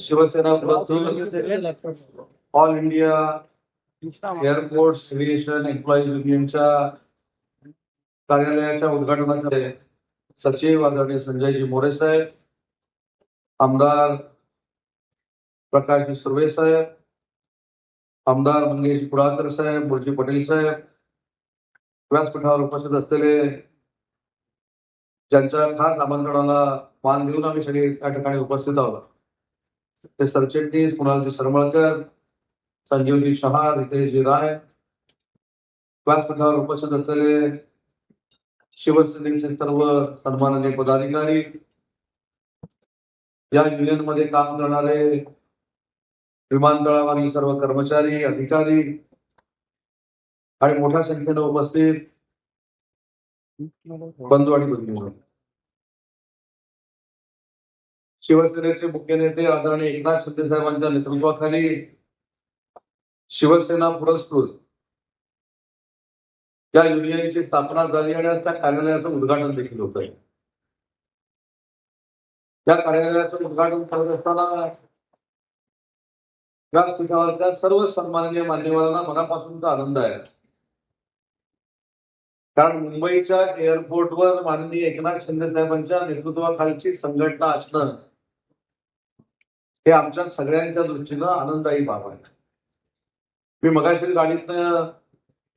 Shivsena all India airport aviation employees युनियनच्या कार्यालयाच्या उद्घाटनाचे सचिव आदरणीय संजयजी मोरे साहेब आमदार प्रकाशजी सुर्वे साहेब आमदार म्हणजे मंगेश कुडाळकर साहेब मुळजी पटेल साहेब व्यासपीठावर उपस्थित असलेले ज्यांच्या खास आमंत्रणाला मान देऊन आम्ही सगळे त्या ठिकाणी उपस्थित आहोत. ते सरचिटणीस कुणालजी सरमळकर संजीवजी शहा रितेशजी राय व्यासपीठावर उपस्थित असलेले शिवसेनेचे सर्व सन्माननीय पदाधिकारी या युनियनमध्ये काम करणारे विमानतळावरील सर्व कर्मचारी अधिकारी आणि मोठ्या संख्येनं उपस्थित बंधू आणि भगिनी शिवसेनेचे मुख्य नेते आदरणीय एकनाथ शिंदे साहेबांच्या नेतृत्वाखाली शिवसेना पुरस्कृत या युनियनची स्थापना झाली आणि त्या कार्यालयाचं उद्घाटन देखील होत आहे त्या कार्यालयाचं उद्घाटन करत असताना व्यासपीठावरच्या सर्व सन्माननीय मान्यवरांना मनापासूनचा आनंद आहे. कारण मुंबईच्या एअरपोर्टवर माननीय एकनाथ शिंदे साहेबांच्या नेतृत्वाखालची संघटना असणं हे आमच्या सगळ्यांच्या दृष्टीनं आनंददायी बाब आहे. मी मगाशी गाडीतनं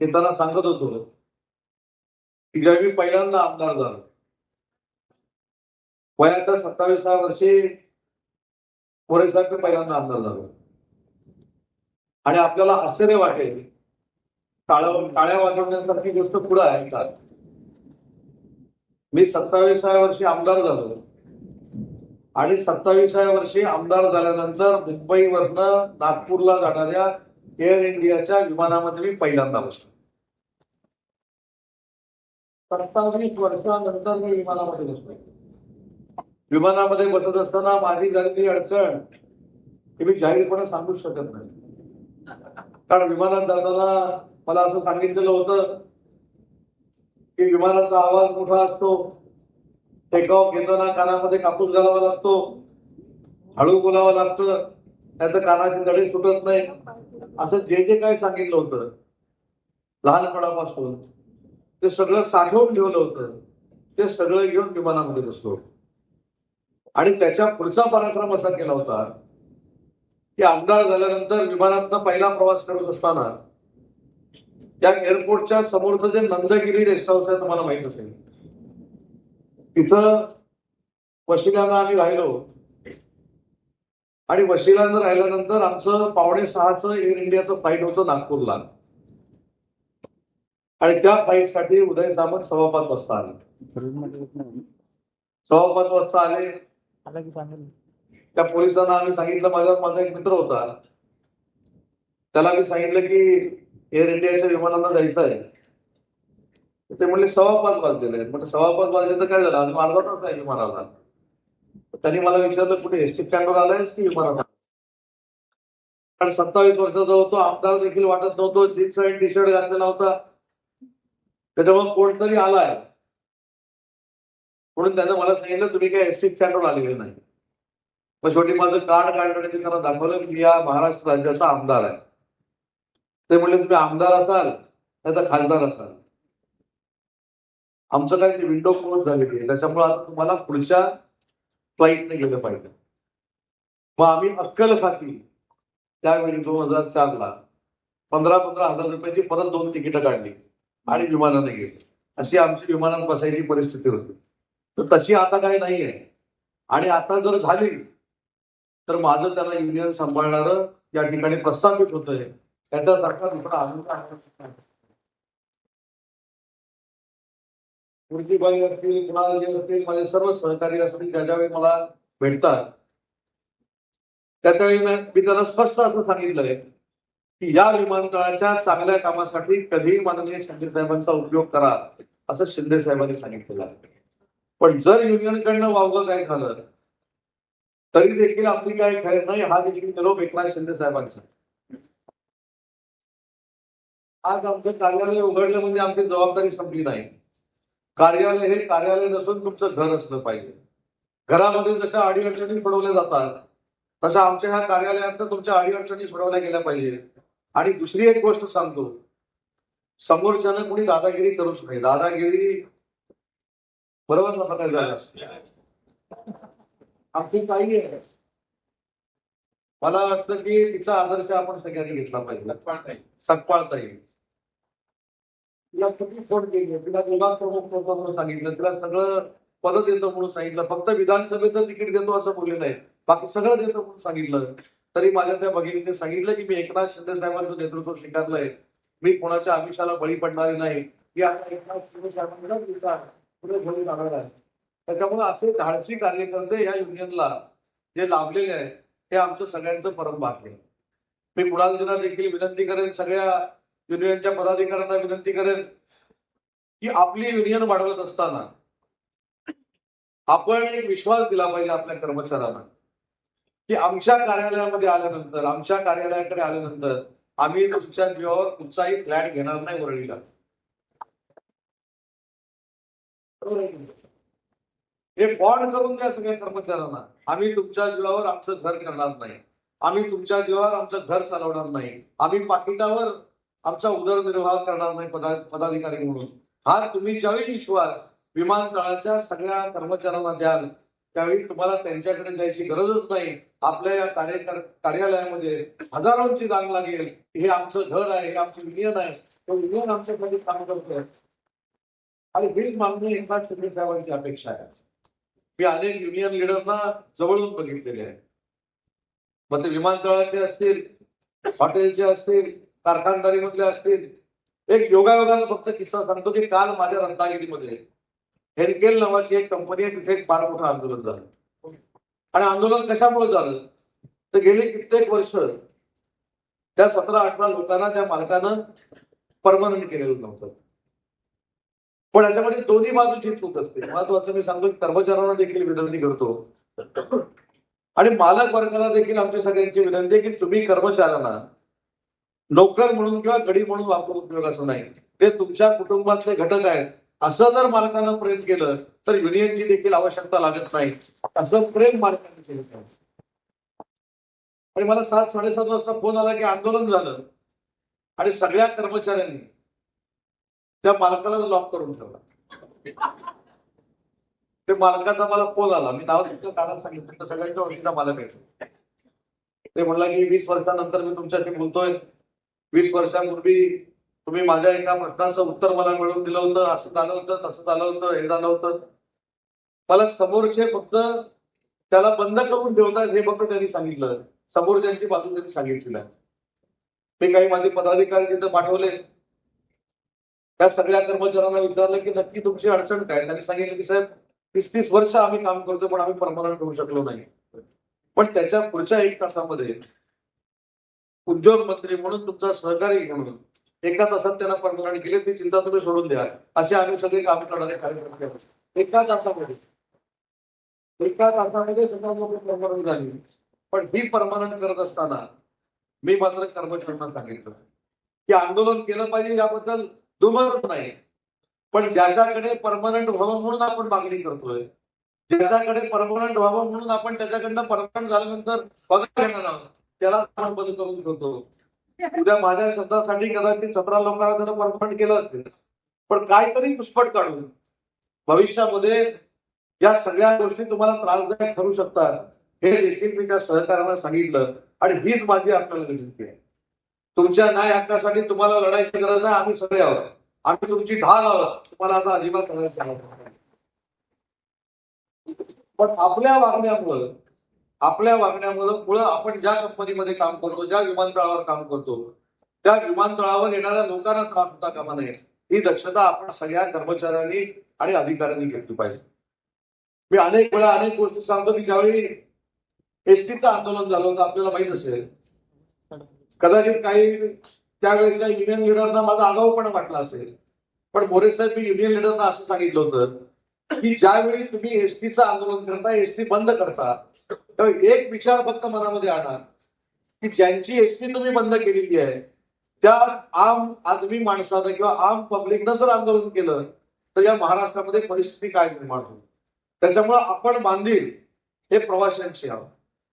येताना सांगत होतो की जेव्हा मी पहिल्यांदा आमदार झालो वयाच्या सत्तावीसा वर्षी मोरे साहेब मी पहिल्यांदा आमदार झालो. आणि आपल्याला आश्चर्य वाटेल. टाळ्या टाळ्या वाजवण्यासारखी गोष्ट पुढे आहे का? मी सत्तावीसाव्या वर्षी आमदार झालो. आणि सत्तावीसाव्या वर्षी आमदार झाल्यानंतर मुंबईवरनं नागपूरला जाणाऱ्या एअर इंडियाच्या विमानामध्ये मी पहिल्यांदा बसलो. सत्तावीस वर्षानंतर मी विमानामध्ये बसलो. विमानामध्ये बसत असताना माझी झालेली अडचण हे मी जाहीरपणे सांगू शकत नाही. कारण विमानात जाताना मला असं सांगितलेलं होतं की विमानाचा आवाज मोठा असतो टेकऑफ घेताना कानामध्ये कापूस घालावा लागतो हळू बोलावं लागतं त्याचं कानाचे दडे सुटत नाही असं जे जे काय सांगितलं होतं लहानपणापासून ते सगळं साठवून ठेवलं होतं. ते सगळं घेऊन विमानामध्ये बसलो. आणि त्याच्या पुढचा पराक्रम असा केला होता की आमदार झाल्यानंतर विमानातनं पहिला प्रवास करत असताना या एअरपोर्टच्या समोरचं जे नंदगिरी रेस्ट हाऊस आहे तुम्हाला माहीत असेल. तिथं वशिलानं आम्ही राहिलो. आणि वशिलानं राहिल्यानंतर आमचं पावणे सहाचं एअर इंडियाचं फ्लाईट होतं नागपूरला. आणि त्या फ्लाईटसाठी उदय सामंत सव्वा पाच वाजता आले. सव्वा पाच वाजता आले. आला की सांगेल. त्या पोलिसांना आम्ही सांगितलं माझा माझा एक मित्र होता. त्याला मी सांगितलं की एअर इंडियाच्या विमानांना जायचं आहे. ते म्हणले सव्वा पाच वाजलेले म्हणजे सव्वा पाच वाजले तर काय झालं? आज अर्धा तास आहे विमानाला? त्यांनी मला विचारलं कुठे? एसटी स्टँडवर आलाय की विमानात कारण सत्तावीस वर्षाचा होतो आमदार देखील वाटत नव्हतो जीन्स आणि टी शर्ट घातलेला होता. त्याच्यामुळे कोणतरी आलाय. म्हणून त्यानं मला सांगितलं तुम्ही काय एसटी स्टँडवर आलेले नाही. मग शेवटी माझं कार्ड काढलं आणि त्यांना दाखवलं की या महाराष्ट्र राज्याचा आमदार आहे. ते म्हणले तुम्ही आमदार असाल नाही तर खासदार असाल. आमचं काय ते विंडो क्लोज झालेली आहे त्याच्यामुळे आता तुम्हाला पुढच्या फ्लाईटने गेलं पाहिजे. मग आम्ही अक्कल खाती त्यावेळी दोन हजार चार ला पंधरा पंधरा हजार रुपयाची परत दोन तिकीटं काढली आणि विमानाने गेली. अशी आमची विमानात बसायची परिस्थिती होती. तर तशी आता काही नाहीये. आणि आता जर झाली तर माझं त्याला युनियन सांभाळणारं या ठिकाणी प्रस्थापित होत आहे त्याच्यासारखा दुसरा आनंद मूर्तीबाई असतील कुणाल असतील माझे सर्व सहकारी असतील ज्याच्यावेळी मला भेटतात. त्याच्यावेळी मी मी त्यांना स्पष्ट असं सांगितलंय की या विमानतळाच्या चांगल्या कामासाठी कधीही माननीय शिंदे साहेबांचा उपयोग करा असं शिंदे साहेबांनी सांगितलेलं आहे. पण जर युनियनकडनं वावगं काय झालं तरी देखील आपली काय खैर नाही हा देखील निरोप एकनाथ शिंदे साहेबांचा. आज आमचं कार्यालय उघडलं म्हणजे आमची जबाबदारी संपली नाही. कार्यालय हे कार्यालय नसून तुमचं घर असलं पाहिजे. घरामध्ये जशा अडीअडचणी सोडवल्या जातात तशा आमच्या ह्या कार्यालयात तुमच्या अडीअडचणी सोडवल्या गेल्या पाहिजे. आणि दुसरी एक गोष्ट सांगतो. समोरच्यानं कोणी दादागिरी करूच नाही दादागिरी बरोबर ना प्रकाश दादा आमची ताई आहे मला वाटतं की तिचा आदर्श आपण सगळ्यांनी घेतला पाहिजे. सकपाळ ताई तिला किती फोन केली? तिला विभाग प्रमुख म्हणून सांगितलं. तिला सगळं पद देतो म्हणून सांगितलं. फक्त विधानसभेचं तिकीट देतो असं बोलले नाही बाकी सगळं देतो म्हणून सांगितलं. तरी माझ्या त्या भगिनीने सांगितलं की मी एकनाथ शिंदे साहेबांचं नेतृत्व स्वीकारलंय मी कोणाच्या आमिषाला बळी पडणारी नाही. की आता एकनाथ शिंदे साहेबांना विचार पुढे जाणार आहे. त्याच्यामुळे असे धाडसी कार्यकर्ते या युनियनला जे लाभलेले आहेत ते आमचं सगळ्यांचं परम भाग्य आहे. मी कुणाला देखील विनंती करेन सगळ्या युनियनच्या पदाधिकाऱ्यांना विनंती करेन की आपली युनियन वाढवत असताना आपण एक विश्वास दिला पाहिजे आपल्या कर्मचाऱ्यांना की आमच्या कार्यालयामध्ये आल्यानंतर आमच्या कार्यालयाकडे आल्यानंतर आम्ही तुमच्या जीवावर कुठचाही फ्लॅट घेणार नाही वरळीला बरोबर आहे की नाही? हे बॉन्ड करून द्या सगळ्या कर्मचाऱ्यांना. आम्ही तुमच्या जीवावर आमचं घर करणार नाही. आम्ही तुमच्या जीवावर आमचं घर चालवणार नाही. आम्ही पाकिटावर आमचा उदरनिर्वाह करणार नाही पदा पदाधिकारी म्हणून. हा तुम्ही ज्यावेळी विश्वास विमानतळाच्या सगळ्या कर्मचाऱ्यांना द्याल त्यावेळी तुम्हाला त्यांच्याकडे जायची गरजच नाही. आपल्या या कार्यकर कार्यालयामध्ये हजारोंची रांग लागेल. हे आमचं घर आहे हे आमचं युनियन आहे. तो युनियन आमच्याकडे काम करतोय. आणि हीच मागणी एकनाथ शिंदे साहेबांची अपेक्षा आहे. मी अनेक युनियन लिडरना जवळून बघितलेले आहे. मग ते विमानतळाचे असतील हॉटेलचे असतील कारखानदारी मधले असतील एक योगायोगाने फक्त किस्सा सांगतो की काल माझ्या रत्नागिरीमध्ये हेरकेल नावाची एक कंपनी आहे तिथे एक फार मोठं आंदोलन झालं. आणि आंदोलन कशामुळे झालं? तर गेली कित्येक वर्ष त्या सतरा अठरा लोकांना त्या मालकानं परमनंट केलेलं नव्हतं. पण याच्यामध्ये दोन्ही बाजूची चूक असते. महत्वाचं मी सांगतो कर्मचाऱ्यांना देखील विनंती करतो. आणि मालक वर्गाला देखील आमची सगळ्यांची विनंती आहे की तुम्ही कर्मचाऱ्यांना नोकर म्हणून किंवा गडी म्हणून वापर उपयोग असं नाही. ते तुमच्या कुटुंबातले घटक आहेत. असं जर मालकानं प्रेम केलं तर युनियनची देखील आवश्यकता लागत नाही. असं प्रेम मालकाने केलं पाहिजे. आणि मला सात साडेसात वाजता फोन आला की आंदोलन झालं. आणि सगळ्या कर्मचाऱ्यांनी त्या मालकालाच लॉक करून ठेवला. ते मालकाचा मला फोन आला. मी नाव सुद्धा कानात सांगितलं. तर सगळ्यांच्या ओळखीचा मालक आहे ते म्हणला की वीस वर्षानंतर मी तुमच्याशी बोलतोय. वीस वर्षापूर्वी तुम्ही माझ्या एका प्रश्नाचं उत्तर मला मिळवून दिलं होतं. असं झालं होतं तसं झालं होतं हे झालं होतं. मला समोरचे फक्त त्याला बंद करून ठेवतात हे फक्त त्यांनी सांगितलं. समोरच्यांची बाजू त्यांनी सांगितली नाही. मी काही माझे पदाधिकारी तिथं पाठवले. त्या सगळ्या कर्मचाऱ्यांना विचारलं की नक्की तुमची अडचण काय? त्यांनी सांगितलं की साहेब तीस तीस वर्ष आम्ही काम करतो पण आम्ही परमनंट होऊ शकलो नाही. पण त्याच्या पुढच्या एक तासामध्ये उद्योग मंत्री म्हणून तुमचा सहकारी म्हणून एका तासात त्यांना परमनंट केले ती चिंता तुम्ही सोडून द्या. असे आम्ही सगळे काम करणारे कार्यकर्ते एका तासामध्ये एका तासामध्ये सगळ्या लोक परमनंट झाली. पण ही परमनंट करत असताना मी मात्र कर्मचाऱ्यांना सांगितलं की आंदोलन केलं पाहिजे याबद्दल दुमत नाही. पण ज्याच्याकडे परमनंट व्हावं म्हणून आपण मागणी करतोय ज्याच्याकडे परमनंट व्हावं म्हणून आपण त्याच्याकडनं परमनंट झाल्यानंतर पगार घेणार आहोत त्याला आपण बंद करून ठेवतो. उद्या माझ्या शब्दासाठी कदाचित सतरा लोकांना त्यानं परमनंट केलं असेल पण काहीतरी घुसपट काढून भविष्यामध्ये या सगळ्या गोष्टी तुम्हाला त्रासदायक ठरू शकतात हे देखील मी त्या सहकार्याला सांगितलं आणि हीच माझी आपल्याला विनंती आहे. तुमच्या न्याय हक्कासाठी तुम्हाला लढायची गरज आहे आम्ही सगळे आहोत. आम्ही तुमची ढाल आहोत. तुम्हाला आता अजिबात लढायचं नाही. पण आपल्या वागण्यामुळं आपल्या वागण्यामुळं मुळे आपण ज्या कंपनीमध्ये काम करतो ज्या विमानतळावर काम करतो त्या विमानतळावर येणाऱ्या लोकांना त्रास होता कामा नये ही दक्षता आपण सगळ्या कर्मचाऱ्यांनी आणि अधिकाऱ्यांनी घेतली पाहिजे. मी अनेक वेळा अनेक गोष्टी सांगतो की ज्यावेळी एसटीचं आंदोलन झालं होतं आपल्याला माहीत असेल कदाचित काही त्यावेळेच्या युनियन लिडरना माझा आगाऊपणा वाटला असेल. पण मोरे साहेब मी युनियन लिडरना असं सांगितलं होतं की ज्यावेळी तुम्ही एसटीचं आंदोलन करता एसटी बंद करता तर एक विचार फक्त मनामध्ये आणा की ज्यांची एसटी तुम्ही बंद केलेली आहे त्या आम आदमी माणसानं किंवा आम पब्लिकनं जर आंदोलन केलं तर या महाराष्ट्रामध्ये परिस्थिती काय निर्माण होईल? त्याच्यामुळं आपण बांधील हे प्रवाशांशी आहोत.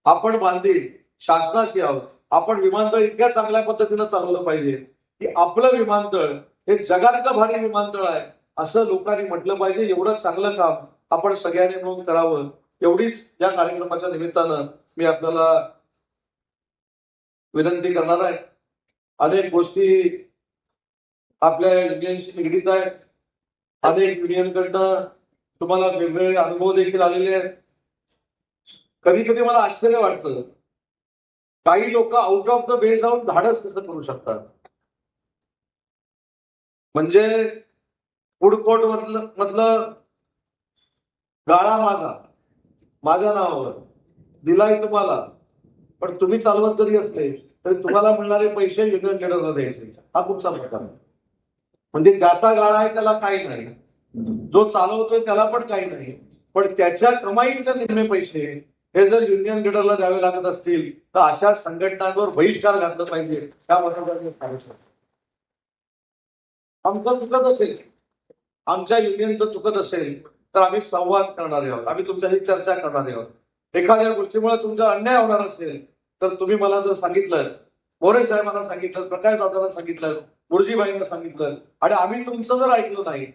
आपण बांधील शासनाशी आहोत. आपण विमानतळ इतक्या चांगल्या पद्धतीनं चालवलं पाहिजे की आपलं विमानतळ हे जगातलं भारी विमानतळ आहे असं लोकांनी म्हटलं पाहिजे. एवढं चांगलं काम आपण सगळ्यांनी मिळून करावं. एवढीच या कार्यक्रमाच्या निमित्तानं मी आपल्याला विनंती करणार आहे. अनेक गोष्टी आपल्या युनियनशी निगडीत आहेत. अनेक युनियनकडनं तुम्हाला वेगवेगळे अनुभव देखील आलेले आहेत. कधी कधी मला आश्चर्य वाटतं काही लोक आउट ऑफ द बेस जाऊन धाडस कसं करू शकतात? म्हणजे फूड कोर्ट मधलं मधलं गाळा मागा माझ्या नावावर. दिलाय तुम्हाला पण तुम्ही चालवत जरी असले तरी तुम्हाला मिळणारे पैसे युनियन लिडरला द्यायचे. हा कुठचा प्रकार म्हणजे ज्याचा गाळा आहे त्याला काही नाही. जो चालवतोय त्याला पण काही नाही. पण त्याच्या कमाईतले निम्मे पैसे हे जर युनियन लिडरला द्यावे लागत असतील तर अशा संघटनांवर बहिष्कार घातलं पाहिजे. त्या मी आमचं चुकत असेल. आमच्या युनियनचं चुकत असेल तर आम्ही संवाद करणारे आहोत. आम्ही तुमच्याशी चर्चा करणारे आहोत. एखाद्या गोष्टीमुळे तुमचा अन्याय होणार असेल तर तुम्ही मला जर सांगितलं मोरे साहेबांना सांगितलं प्रकाश दादांना सांगितलं गुरुजीबाईंना सांगितलं आणि आम्ही तुमचं जर ऐकलं नाही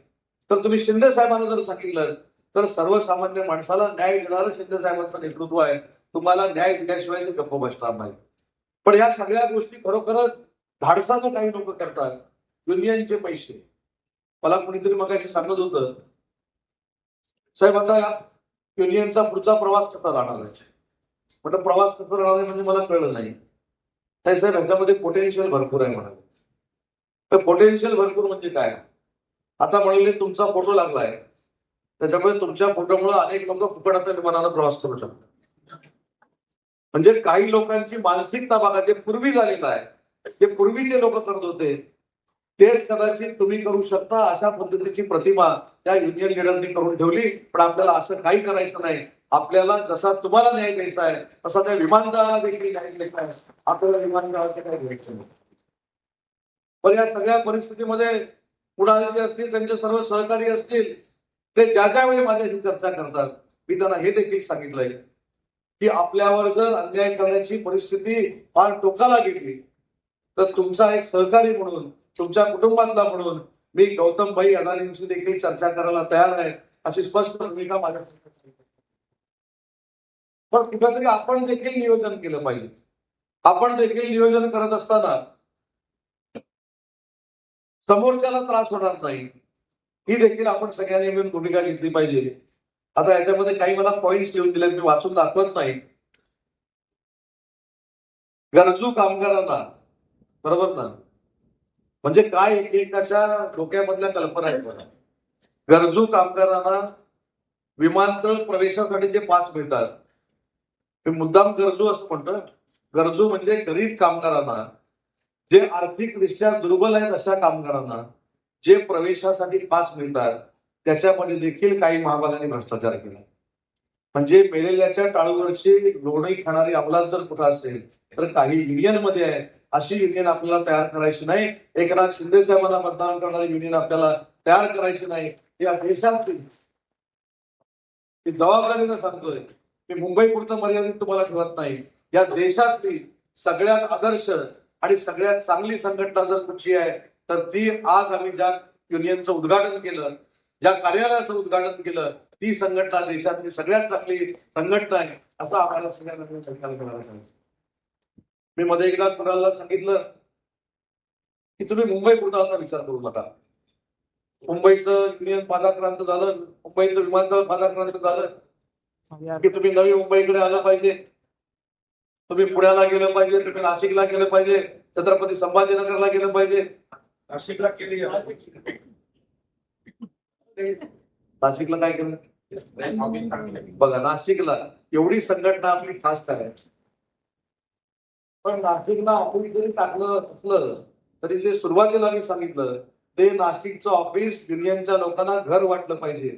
तर तुम्ही शिंदे साहेबांना जर सांगितलं तर सर्वसामान्य माणसाला न्याय देणारं शिंदे साहेबांचं नेतृत्व आहे. तुम्हाला न्याय दिल्याशिवाय ते गप्प बसणार नाही. पण या सगळ्या गोष्टी खरोखरच धाडसानं काही लोक करतात. युनियनचे पैसे. मला कुणीतरी मग अशी सांगत होतं. साहेब आता युनियनचा पुढचा प्रवास कसा राहणार आहे? म्हटलं प्रवास कसा राहणार आहे म्हणजे मला कळलं नाही. नाही साहेब ह्याच्यामध्ये पोटेन्शियल भरपूर आहे म्हणाले. तर पोटेन्शियल भरपूर म्हणजे काय? आता म्हणले तुमचा फोटो लागलाय. त्याच्यामुळे तुमच्या फोटोमुळे अनेक लोक फुकट आता विमानानं प्रवास करू शकतात. म्हणजे काही लोकांची मानसिकता बघा जे पूर्वी झालेलं आहे जे पूर्वीचे लोक करत होते तेच कदाचित तुम्ही करू शकता अशा पद्धतीची प्रतिमा त्या युनियन लिडरनी करून ठेवली. पण आपल्याला असं काही करायचं नाही. आपल्याला जसा तुम्हाला न्याय द्यायचा आहे तसा त्या विमानतळाला देखील न्याय द्यायचा आहे. आपल्याला विमानतळाचे काही घ्यायचं नाही. पण या सगळ्या परिस्थितीमध्ये पुढारी असतील त्यांचे सर्व सहकारी असतील ते ज्या ज्या वेळी माझ्याशी चर्चा करतात मी त्यांना हे देखील सांगितलंय की आपल्यावर जर अन्याय करण्याची परिस्थिती फार टोकाला गेली तर तुमचा एक सहकारी म्हणून तुमच्या कुटुंबातला म्हणून मी गौतम भाई अदानींशी देखील चर्चा करायला तयार आहे अशी स्पष्ट भूमिका माझ्या पण कुठेतरी आपण देखील नियोजन केलं पाहिजे. आपण देखील नियोजन करत असताना समोरच्याला त्रास होणार नाही. ही देखील आपण सगळ्यांनी मिळून भूमिका घेतली पाहिजे. आता याच्यामध्ये काही मला पॉइंट्स लिहून दिले मी वाचून दाखवत नाही. गरजू कामगारांना बरोबर ना? म्हणजे काय एकेकाच्या डोक्यामधल्या कल्पना आहेत गरजू कामगारांना विमानतळ प्रवेशासाठी जे पास मिळतात ते मुद्दाम गरजू असं म्हणतं गरजू म्हणजे गरीब कामगारांना जे आर्थिकदृष्ट्या दुर्बल आहेत अशा कामगारांना जे प्रवेशासाठी पास मिळतात त्याच्यामध्ये देखील काही महाभागाने भ्रष्टाचार केला. म्हणजे मेलेल्याच्या टाळूवरची लोणी खाणारी अंमलात जर कुठं असेल तर काही युनियनमध्ये आहे. अशी युनियन आपल्याला तयार करायची नाही. एकनाथ शिंदे साहेबांना मतदान करणारी युनियन आपल्याला तयार करायची नाही. या देशातली जबाबदारीनं सांगतोय मी मुंबई पुरतं मर्यादित तुम्हाला ठेवत नाही. या देशातली सगळ्यात आदर्श आणि सगळ्यात चांगली संघटना जर कुठची आहे तर ती आज आम्ही ज्या युनियनचं उद्घाटन केलं ज्या कार्यालयाचं उद्घाटन केलं ती संघटना देशातली सगळ्यात चांगली संघटना आहे असं आम्हाला सगळ्यांना करायला मी मध्ये एकदा कुणाला सांगितलं की तुम्ही मुंबई पुरता विचार करू नका. मुंबईचं युनियन पादाक्रांत झालं मुंबईचं विमानतळ पादाक्रांत झालं की तुम्ही नवी मुंबईकडे आलं पाहिजे. तुम्ही पुण्याला गेलं पाहिजे तुम्ही नाशिकला गेलं पाहिजे छत्रपती संभाजीनगरला गेलं पाहिजे. नाशिकला केली नाशिकला काय केलं? बघा नाशिकला एवढी संघटना आपली खास आहे. पण नाशिकला आपण जरी टाकलं असलं तरी जे सुरुवातीला मी सांगितलं ते नाशिकचं ऑफिस युनियनच्या लोकांना घर वाटलं पाहिजे.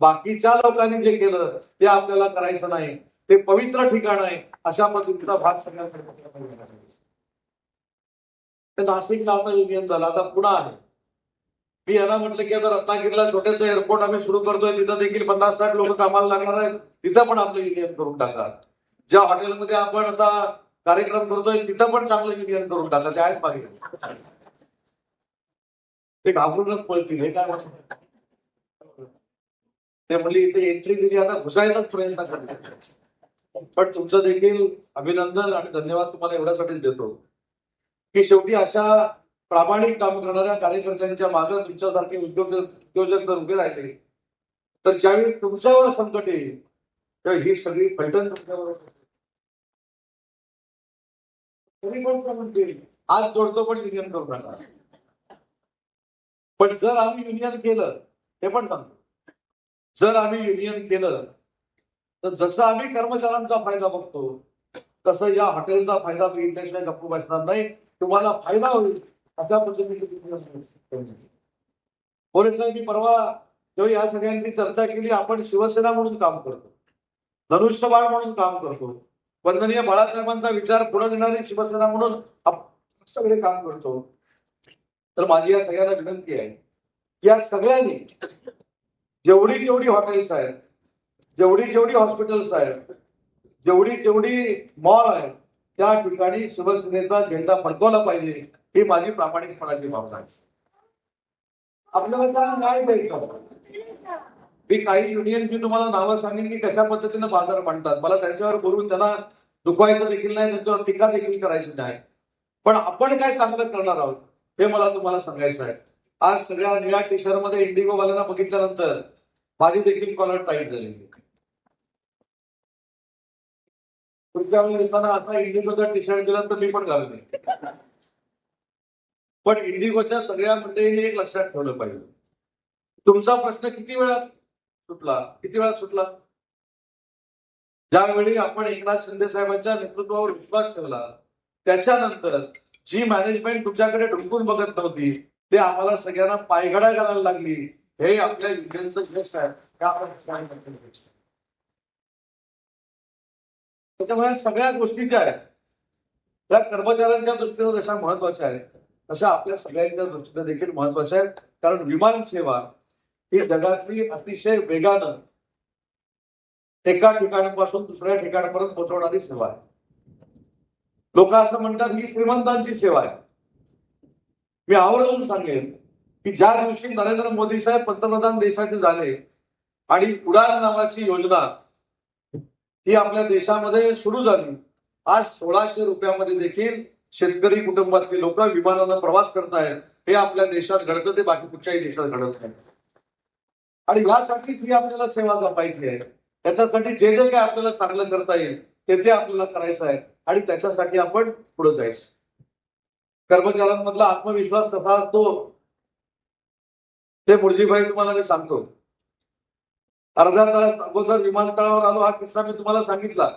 बाकीच्या लोकांनी जे केलं ते आपल्याला करायचं नाही. ते पवित्र ठिकाण आहे अशा पद्धतीचा भाग सगळ्यांसाठी तर नाशिकला आता युनियन झालं. आता पुन्हा आहे. मी यांना म्हटलं की आता रत्नागिरीला छोट्याचं एअरपोर्ट आम्ही सुरू करतोय. तिथं देखील पन्नास साठ लोक कामाला लागणार आहेत. तिथं पण आपलं युनियन करून टाका. ज्या हॉटेलमध्ये आपण आता कार्यक्रम करतोय तिथं पण चांगलं युनियन करून टाका. ते आहेत मागे ते घाबरूनच पळतील हे काय म्हणतात ते म्हणले इथे एंट्री दिली आता घुसायचाच प्रयत्न करतात पण तुमचं देखील अभिनंदन आणि धन्यवाद तुम्हाला एवढ्यासाठीच देतो. की शेवटी अशा प्रामाणिक काम करणाऱ्या कार्यकर्त्यांच्या मागे तुमच्यासारखे उद्योग उद्योजक जर उभे राहिले तर ज्यावेळी तुमच्यावर संकट येईल तर ही सगळी पैठण तुमच्यावर आज जोडतो पण युनियन करू नका. पण जर आम्ही युनियन केलं हे पण सांगतो. जर आम्ही युनियन केलं तर जसं आम्ही कर्मचाऱ्यांचा फायदा बघतो तसं या हॉटेलचा फायदा बघितल्याशिवाय गप्पू बसणार नाही. तुम्हाला फायदा होईल अशा पद्धतीने कोरे साहेब मी परवा जेव्हा या सगळ्यांची चर्चा केली आपण शिवसेना म्हणून काम करतो धनुष्यबाळ म्हणून काम करतो. वंदनीय बाळासाहेबांचा विचार पुढे नेणारी शिवसेना म्हणून सगळे काम करतो. तर माझी या सगळ्यांना विनंती आहे या सगळ्यांनी जेवढी जेवढी हॉटेल्स आहेत जेवढी जेवढी हॉस्पिटल्स आहेत जेवढी जेवढी मॉल आहेत त्या ठिकाणी शिवसेनेचा झेंडा फडकवला पाहिजे ही माझी प्रामाणिकपणाची भावना आहे. आपल्याला काय द्यायचं? मी काही युनियनची तुम्हाला नावं सांगेन की कशा पद्धतीने बाजार मांडतात. मला त्यांच्यावर बोलून त्यांना दुखवायचं देखील नाही त्यांच्यावर टीका देखील करायची नाही. पण आपण काय चांगलं करणार आहोत हे मला तुम्हाला सांगायचं आहे. आज सगळ्या निळ्या टी शर्टमध्ये इंडिगो वाल्यांना बघितल्यानंतर माझी देखील कॉलर टाईट झालेली आहे. येताना आता इंडिगोचा टी शर्ट दिला तर मी पण घालून पण इंडिगोच्या सगळ्या मंडळींनी एक लक्षात ठेवलं पाहिजे. तुमचा प्रश्न किती वेळात सुटला? किती वेळात सुटला? ज्यावेळी आपण एकनाथ शिंदे साहेबांच्या नेतृत्वावर विश्वास ठेवला त्याच्यानंतर जी मॅनेजमेंट तुमच्याकडे ढुंकून बघत नव्हती ते आम्हाला सगळ्यांना पायघडा घालायला लागली. हे आपल्या युनियनचं यश आहे? त्याच्यामुळे सगळ्या गोष्टी ज्या आहेत त्या कर्मचाऱ्यांच्या दृष्टीनं जशा महत्त्वाच्या आहेत तशा आपल्या सगळ्यांच्या दृष्टीने देखील महत्त्वाच्या आहेत. कारण विमान सेवा ही जगातली अतिशय वेगानं एका ठिकाणापासून दुसऱ्या ठिकाणापर्यंत पोहोचवणारी सेवा आहे. लोक असं म्हणतात ही श्रीमंतांची सेवा आहे. मी आवर्जून सांगेन की ज्या दिवशी नरेंद्र मोदी साहेब पंतप्रधान देशाचे झाले आणि उडान नावाची योजना ही आपल्या देशामध्ये सुरू झाली. आज सोळाशे रुपयामध्ये देखील शेतकरी कुटुंबातली लोक विमानानं प्रवास करतायत. हे आपल्या देशात घडतं ते बाकी कुठच्याही देशात घडत नाही. आणि यासाठीच ही आपल्याला सेवा जपायची आहे त्याच्यासाठी जे जे काय आपल्याला चांगलं करता येईल ते ते आपल्याला करायचं आहे. आणि त्याच्यासाठी आपण पुढे जायचं. कर्मचाऱ्यांमधला आत्मविश्वास कसा असतो ते मुळजीभाई तुम्हाला मी सांगतो. अर्धा तास अगोदर विमानतळावर आलो हा किस्सा मी तुम्हाला सांगितला.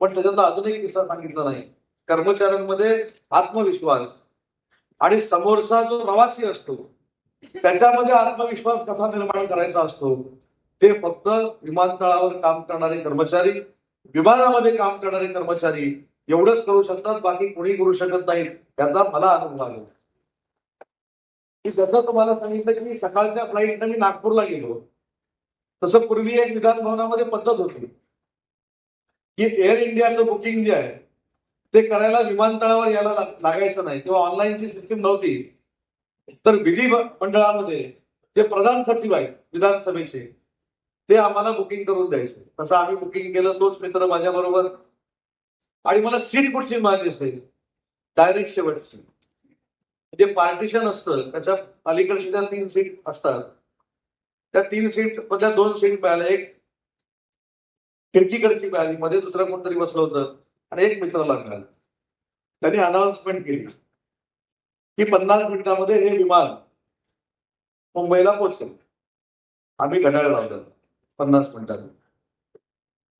पण त्याच्यातला अजूनही किस्सा सांगितला नाही. कर्मचाऱ्यांमध्ये आत्मविश्वास आणि समोरचा जो प्रवासी असतो त्याच्यामध्ये आत्मविश्वास कसा निर्माण करायचा असतो ते फक्त विमानतळावर काम करणारे कर्मचारी विमानामध्ये काम करणारे कर्मचारी एवढंच करू शकतात बाकी कोणी करू शकत नाही त्याचा मला अनुभव आला मी जसं तुम्हाला सांगितलं की सकाळच्या फ्लाईटनं मी नागपूरला गेलो. तसं पूर्वी एक विधान भवनामध्ये पद्धत होती. की एअर इंडियाचं बुकिंग जे आहे ते करायला विमानतळावर यायला लागायचं नाही. तेव्हा ऑनलाईनची सिस्टीम नव्हती. तर विधी मंडळामध्ये जे प्रधान सचिव आहेत विधानसभेचे ते आम्हाला बुकिंग करून द्यायचे. तसं आम्ही बुकिंग केलं तोच मित्र माझ्या बरोबर आणि मला सीट कुठची मिळाली असेल? डायरेक्ट शेवटची. जे पार्टिशन असतं त्याच्या अलीकडच्या तीन सीट असतात त्या तीन सीट मधल्या दोन सीट मिळाल्या. एक खिडकीकडची मिळाली मध्ये दुसरं कोणतरी बसलं होतं आणि एक मित्राला मिळालं. त्यांनी अनाउन्समेंट केली. की पन्नास मिनिटामध्ये हे विमान मुंबईला पोहोचेल. आम्ही घड्याळ लावलं पन्नास मिनिटात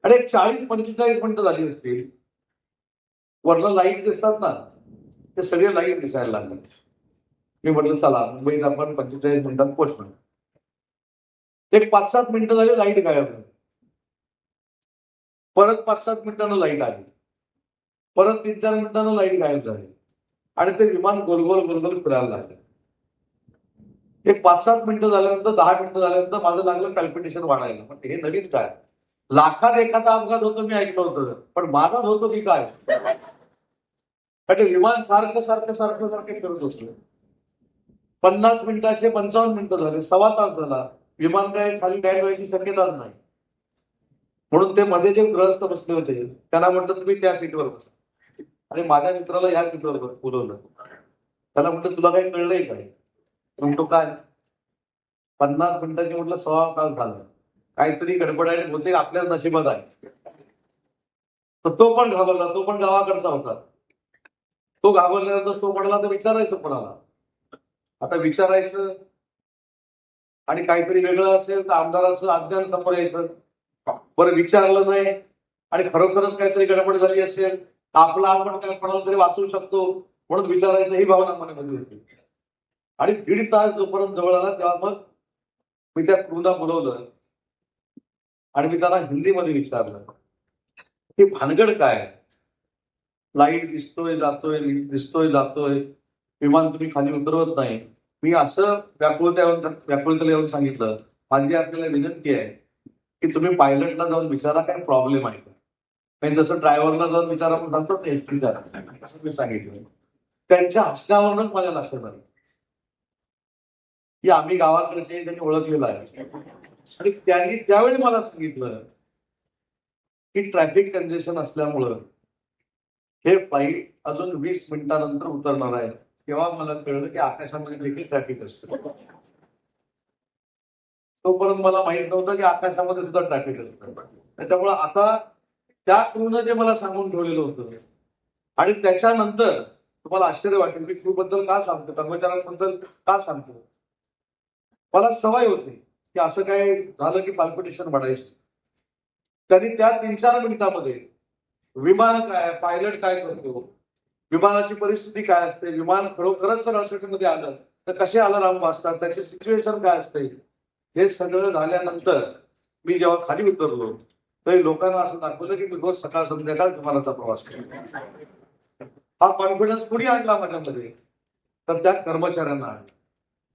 आणि एक चाळीस पंचेचाळीस मिनिटं झाली असतील. वरला लाइट दिसतात ना ते सगळे लाइट दिसायला लागले. मी म्हटलं चला मुंबईत आपण पंचेचाळीस मिनिटात पोहोचणार. एक पाच सात मिनिटं झाली लाइट गायब परत पाच सात मिनिटानं लाइट आली. परत तीन चार मिनिटानं लाइट गायब झाली. आणि ते विमान गोलगोल गोलगोल फिरायला लागलं. एक पाच सात मिनिटं झाल्यानंतर दहा मिनिटं झाल्यानंतर माझं लागलं कॅल्पिटेशन वाढायला. पण हे नवीन काय? लाखात एखादा अपघात होतो मी ऐकलं होतं. पण माझाच होतो की काय? कारण ते विमान सारखं सारखं सारखं सारखं फिरत होतं. पन्नास मिनिटाचे पंचावन्न मिनिटं झाले सव्वा तास झाला. विमान काय खाली लँड व्हायची शक्यताच नाही. म्हणून ते मध्ये जे ग्रहस्थ बसले होते त्यांना म्हटलं तुम्ही त्या सीटवर बसा. आणि माझ्या मित्राला या सीटवर बोलवलं. त्याला म्हटलं तुला काही कळलंय काय? म्हणतो काय? पन्नास मिनिटांनी म्हटलं सव्वा तास झाला. काहीतरी गडबड आहे होते आपल्याच नशिबात आहे. तर तो पण घाबरला तो पण गावाकडचा होता. तो घाबरल्यानंतर तो म्हणाला तर विचारायचं कोणाला? आता विचारायचं आणि काहीतरी वेगळं असेल तर आमदाराचं अज्ञान समोर यायचं बरं विचारलं नाही. आणि खरोखरच काहीतरी गडबड झाली असेल तर आपला आपण काय कोणाला तरी वाचू शकतो म्हणून विचारायचं ही भावना मनामध्ये होती. आणि दीड तास जोपर्यंत जवळ आला तेव्हा मग मी त्या क्रूला बोलवलं. आणि मी त्यांना हिंदीमध्ये विचारलं की भानगड काय? लाइट दिसतोय जातोय दिसतोय जातोय. विमान तुम्ही खाली उतरवत नाही. मी असं व्याकुळता व्याकुळतेला येऊन सांगितलं. माझी आपल्याला विनंती आहे की तुम्ही पायलटला जाऊन विचारा काय प्रॉब्लेम आहे. का म्हणजे जसं ड्रायव्हरला जाऊन विचारा म्हणतात सांगतो तेच विचारा. असं मी सांगितलं. त्यांच्या हसण्यावरूनच माझ्या लक्षात आलं. की आम्ही गावाकडचे त्यांनी ओळखलेलं आहे. आणि त्यांनी त्यावेळी मला सांगितलं की ट्रॅफिक कंजेशन असल्यामुळं हे फ्लाईट अजून वीस मिनिटानंतर उतरणार आहे तेव्हा मला कळलं की आकाशामध्ये देखील ट्रॅफिक असतं. तोपर्यंत मला माहीत नव्हतं की आकाशामध्ये सुद्धा ट्रॅफिक असतं. त्याच्यामुळे आता त्या क्रूनं जे मला सांगून ठेवलेलं होतं आणि त्याच्यानंतर तुम्हाला आश्चर्य वाटेल मी क्रू बद्दल का सांगतो कर्मचाऱ्यांबद्दल का सांगतो? मला सवय होती की असं काय झालं की पाल्पिटेशन वाढायचं. त्यांनी त्या तीन चार मिनिटामध्ये विमान काय पायलट काय करतो विमानाची परिस्थिती काय असते? विमान खरोखरच जर अडचणीमध्ये आलं तर कसे अलाराम वाजतात? त्याची सिच्युएशन काय असते? हे सगळं झाल्यानंतर मी जेव्हा खाली उतरलो तर लोकांना असं दाखवलं की मी रोज सकाळ संध्याकाळ विमानाचा प्रवास करतो. हा कॉन्फिडन्स कुणी आणला माझ्यामध्ये? तर त्या कर्मचाऱ्यांना आणला.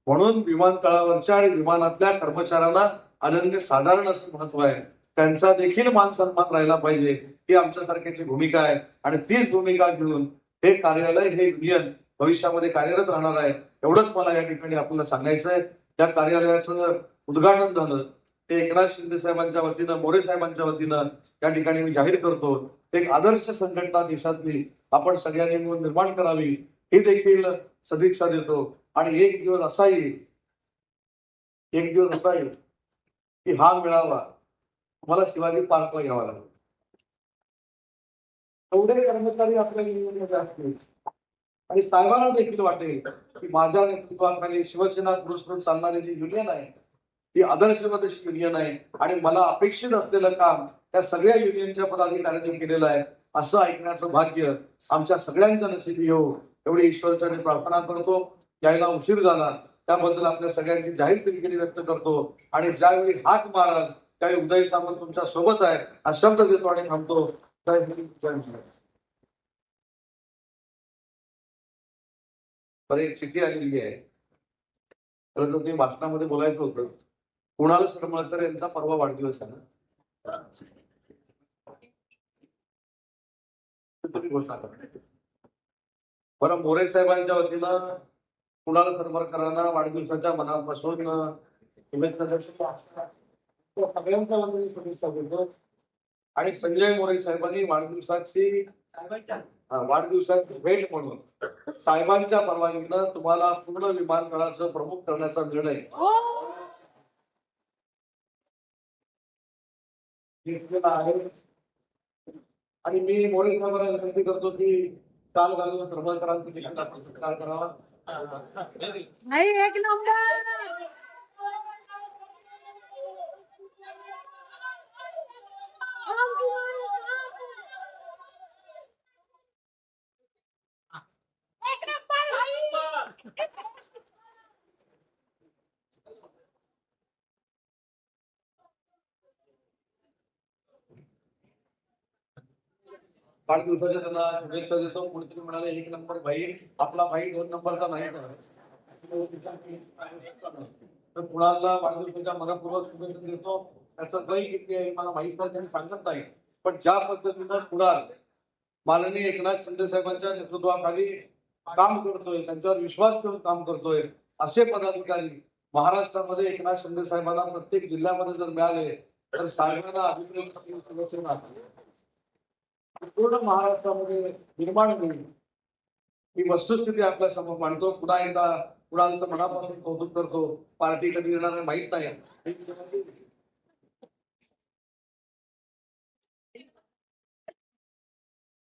म्हणून विमानतळावरच्या आणि विमानातल्या कर्मचाऱ्यांना अनन्य साधारण असं महत्त्व आहे. त्यांचा देखील मान सन्मान राहिला पाहिजे. ही आमच्यासारख्याची भूमिका आहे. आणि तीच भूमिका घेऊन हे कार्यालय हे युनियन भविष्यामध्ये कार्यरत राहणार आहे. एवढंच मला या ठिकाणी आपल्याला सांगायचं आहे त्या कार्यालयाचं उद्घाटन झालं. ते एकनाथ शिंदे साहेबांच्या वतीनं मोरे साहेबांच्या वतीनं या ठिकाणी मी जाहीर करतो. एक आदर्श संघटना देशातली आपण सगळ्यांनी मिळून निर्माण करावी ही देखील सदिच्छा देतो. आणि एक दिवस असा येईल एक दिवस असा येईल की हा मिळावा मला शिवाजी पार्कला घ्यावा लागेल. एवढे कर्मचारी आपल्या युनियनमध्ये असतील. आणि साहेबांना देखील वाटेल की माझ्या नेतृत्वाखाली शिवसेना पुरस्कृत चालणारी जी युनियन आहे ती आदर्शवादी युनियन आहे आणि मला अपेक्षित असलेलं काम त्या सगळ्या युनियनच्या पदाधिकाऱ्यांनी केलेलं आहे असं ऐकण्याचं भाग्य आमच्या सगळ्यांच्या नशिबी हो. एवढी ईश्वरचरणी प्रार्थना करतो. यायला उशीर झाला. त्याबद्दल आपल्या सगळ्यांची जाहीर दिलगिरी व्यक्त करतो. आणि ज्यावेळी हाक माराल त्यावेळी उदय सामंत तुमच्यासोबत आहे हा शब्द देतो आणि थांबतो. जय हिंद, जय महाराष्ट्र. तर एक चिठ्ठी आलेली आहे. खरं तर ते भाषणामध्ये बोलायचं होतं. कुणाल सरमळकर यांचा परवा वाढदिवस आहे ना? तुम्ही घोषणा करा बरं मोरे साहेबांच्या वतीनं कुणाल सरमळकरांना वाढदिवसाच्या मनापासून शुभेच्छा सगळ्यांच्या वतीने शुभेच्छा देतो आणि संजय मोरे साहेबांनी वाढदिवसाची हा, वाढदिवसाची भेट म्हणून साहेबांच्या परवानगीनं तुम्हाला पूर्ण विमानतळाचं प्रमुख करण्याचा निर्णय. घेतलेला आहे. आणि मी मोरे साहेबांना विनंती करतो की काल घालून सत्कार करावा. नाही एक नंबर एक नंबर भाई वाढदिवसाच्या त्यांना शुभेच्छा देतो. कोणीतरी म्हणाले एक नंबर भाई आपला भाई दोन नंबरचा नाही. तर कुणाला वाढदिवसाच्या मनपूर्वक शुभेच्छा देतो त्याचं वय किती आहे मला माहीत नाही त्यांनी सांगत नाही. पण ज्या पद्धतीनं कुणाल माननीय एकनाथ शिंदे साहेबांच्या नेतृत्वाखाली काम करतोय त्यांच्यावर विश्वास ठेवून काम करतोय असे पदाधिकारी महाराष्ट्रामध्ये एकनाथ शिंदे साहेबांना प्रत्येक जिल्ह्यामध्ये जर मिळाले तर साहेबांना अभिप्रेत पूर्ण महाराष्ट्रामध्ये निर्माण होईल. ही वस्तुस्थिती आपल्यासमोर मांडतो. पुन्हा एकदा कुणालचं मनापासून कौतुक करतो. पार्टी कधी येणार माहीत माहीत नाही.